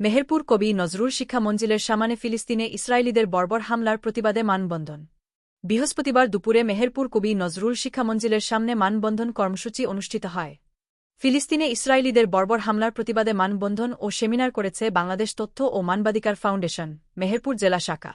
মেহেরপুর কবি নজরুল শিক্ষা মঞ্জিলের সামানে ফিলিস্তিনে ইসরায়েলিদের বর্বর হামলার প্রতিবাদে মানবন্ধন। বৃহস্পতিবার দুপুরে মেহেরপুর কবি নজরুল শিক্ষা মঞ্জিলের সামনে মানবন্ধন কর্মসূচি অনুষ্ঠিত হয়। ফিলিস্তিনে ইসরায়েলিদের বর্বর হামলার প্রতিবাদে মানবন্ধন ও সেমিনার করেছে বাংলাদেশ তথ্য ও মানবাধিকার ফাউন্ডেশন, মেহেরপুর জেলা শাখা।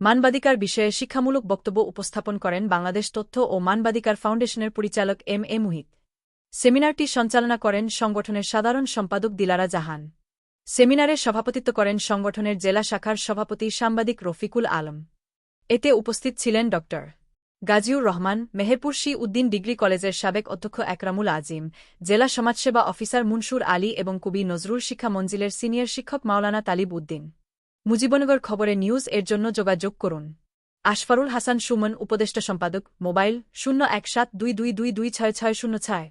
মানবাধিকার বিষয়ে শিক্ষামূলক বক্তব্য উপস্থাপন করেন বাংলাদেশ তথ্য ও মানবাধিকার ফাউন্ডেশনের পরিচালক এম এ মুহিত। সেমিনারটি সঞ্চালনা করেন সংগঠনের সাধারণ সম্পাদক দিলারা জাহান। সেমিনারে সভাপতিত্ব করেন সংগঠনের জেলা শাখার সভাপতি সাংবাদিক রফিকুল আলম। এতে উপস্থিত ছিলেন ড। গাজিউর রহমান, মেহেরপুর শি উদ্দিন ডিগ্রি কলেজের সাবেক অধ্যক্ষ একরামুল আজিম, জেলা সমাজসেবা অফিসার মুনসুর আলী এবং কবি নজরুল শিক্ষা মঞ্জিলের সিনিয়র শিক্ষক মাওলানা তালিব উদ্দিন। মুজিবনগর খবরে নিউজ এর জন্য যোগাযোগ করুন। আশফারুল হাসান সুমন, উপদেষ্টা সম্পাদক, মোবাইল শূন্য এক সাত দুই দুই দুই দুই ছয় ছয় শূন্য ছয়।